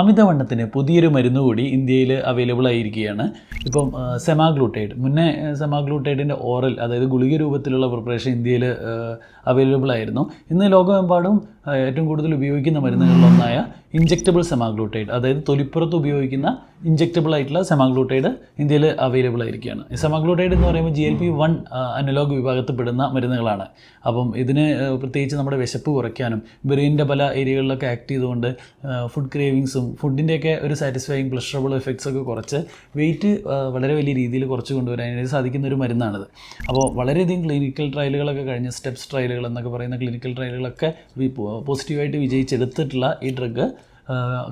അമിതവണ്ണത്തിന് പുതിയൊരു മരുന്ന് കൂടി ഇന്ത്യയിൽ അവൈലബിൾ ആയിരിക്കുകയാണ്. ഇപ്പം സെമാഗ്ലൂട്ടൈഡ് മുന്നേ സെമാഗ്ലൂട്ടൈഡിന്റെ ഓറൽ അതായത് ഗുളിക രൂപത്തിലുള്ള പ്രിപ്പറേഷൻ ഇന്ത്യയിൽ അവൈലബിൾ ആയിരുന്നു. ഇന്ന് ലോകമെമ്പാടും ഏറ്റവും കൂടുതൽ ഉപയോഗിക്കുന്ന മരുന്നുകളിലൊന്നായ ഇഞ്ചക്റ്റബിൾ സെമാഗ്ലൂട്ടൈഡ് അതായത് തൊലിപ്പുറത്ത് ഉപയോഗിക്കുന്ന ഇഞ്ചക്റ്റബിൾ ആയിട്ടുള്ള സെമാഗ്ലൂട്ടൈഡ് ഇന്ത്യയിൽ അവൈലബിൾ ആയിരിക്കുകയാണ്. സെമാഗ്ലൂട്ടൈഡ് എന്ന് പറയുമ്പോൾ G L P one analog വിഭാഗത്തിൽപ്പെടുന്ന മരുന്നുകളാണ്. അപ്പം ഇതിന് പ്രത്യേകിച്ച് നമ്മുടെ വിശപ്പ് കുറയ്ക്കാനും ബ്രെയിനിന്റെ പല ഏരിയകളിലൊക്കെ ആക്ട് ചെയ്തുകൊണ്ട് ഫുഡ് ക്രേവിങ്സും ഫുഡിന്റെയൊക്കെ ഒരു സാറ്റിസ്ഫൈങ് പ്ലഷറബിൾ എഫക്ട്സ് ഒക്കെ കുറച്ച് വെയിറ്റ് വളരെ വലിയ രീതിയിൽ കുറച്ച് കൊണ്ടുവരാനായിട്ട് സാധിക്കുന്ന ഒരു മരുന്നാണിത്. അപ്പോൾ വളരെയധികം ക്ലിനിക്കൽ ട്രയലുകളൊക്കെ കഴിഞ്ഞ് സ്റ്റെപ്സ് ട്രയലുകൾ എന്നൊക്കെ പറയുന്ന ക്ലിനിക്കൽ ട്രയലുകളൊക്കെ പോസിറ്റീവായിട്ട് വിജയിച്ചെടുത്തിട്ടുള്ള ഈ drug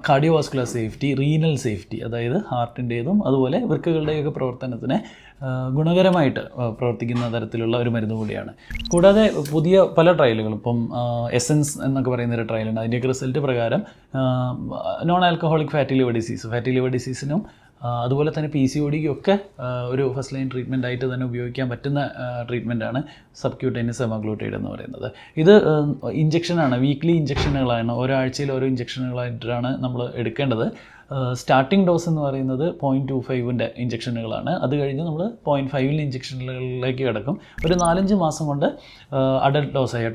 cardiovascular safety renal safety അതായത് ഹാർട്ടിന്റേതും അതുപോലെ വൃക്കകളുടെയൊക്കെ പ്രവർത്തനത്തിന് ഗുണകരമായിട്ട് പ്രവർത്തിക്കുന്ന തരത്തിലുള്ള ഒരു മരുന്ന് കൂടിയാണ്. കൂടാതെ പുതിയ പല ട്രയലുകളും ഇപ്പം എസൻസ് എന്നൊക്കെ പറയുന്ന ഒരു ട്രയലുണ്ട്. അതിന്റെയൊക്കെ റിസൾട്ട് പ്രകാരം non alcoholic fatty liver disease fatty liver ഡിസീസിനും അതുപോലെ തന്നെ പി സി ഒ ഒരു ഫസ്റ്റ് ലൈൻ ട്രീറ്റ്മെന്റ് ആയിട്ട് തന്നെ ഉപയോഗിക്കാൻ പറ്റുന്ന ട്രീറ്റ്മെന്റാണ് സബ്ക്യൂട്ടേനിയസ് സെമാഗ്ലൂട്ടൈഡ് എന്ന് പറയുന്നത്. ഇത് ഇഞ്ചക്ഷനാണ് വീക്ക്ലി ഇഞ്ചക്ഷനുകളാണ് ഒരാഴ്ചയിൽ ഓരോ ഇഞ്ചക്ഷനുകളായിട്ടാണ് നമ്മൾ എടുക്കേണ്ടത്. സ്റ്റാർട്ടിംഗ് ഡോസ് എന്ന് പറയുന്നത് പോയിന്റ് ടു ഫൈവിന്റെ ഇഞ്ചക്ഷനുകളാണ് അത് കഴിഞ്ഞ് നമ്മൾ പോയിന്റ് ഫൈവിന്റെ ഇഞ്ചക്ഷനുകളിലേക്ക് കിടക്കും. ഒരു നാലഞ്ച് മാസം കൊണ്ട് അഡൽട്ട് ഡോസായ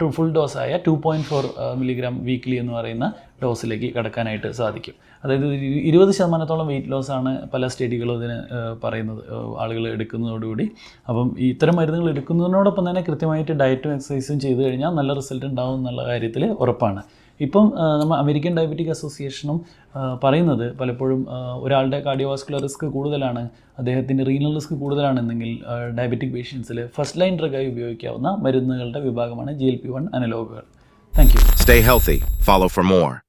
to full ഡോസായ two point four milligram weekly എന്ന് പറയുന്ന ഡോസിലേക്ക് കിടക്കാനായിട്ട് സാധിക്കും. അതായത് ഇരുപത് ശതമാനത്തോളം വെയിറ്റ് ലോസ് ആണ് പല സ്റ്റഡികളും ഇതിന് പറയുന്നത് ആളുകൾ എടുക്കുന്നതോടുകൂടി. അപ്പം ഇത്തരം മരുന്നുകൾ എടുക്കുന്നതിനോടൊപ്പം തന്നെ കൃത്യമായിട്ട് ഡയറ്റും എക്സസൈസും ചെയ്തു കഴിഞ്ഞാൽ നല്ല റിസൾട്ട് ഉണ്ടാവും എന്നുള്ള കാര്യത്തിൽ ഉറപ്പാണ്. ഇപ്പം നമ്മൾ അമേരിക്കൻ ഡയബറ്റിക് അസോസിയേഷനും പറയുന്നത് പലപ്പോഴും ഒരാളുടെ കാർഡിയോവാസ്കുലർ റിസ്ക് കൂടുതലാണ് അദ്ദേഹത്തിന്റെ റീനൽ റിസ്ക് കൂടുതലാണെന്നെങ്കിൽ ഡയബറ്റിക് പേഷ്യൻസിൽ ഫസ്റ്റ് ലൈൻ ഡ്രഗായി ഉപയോഗിക്കാവുന്ന മരുന്നുകളുടെ വിഭാഗമാണ് G L P one അനലോഗുകൾ. Thank you stay healthy follow for more.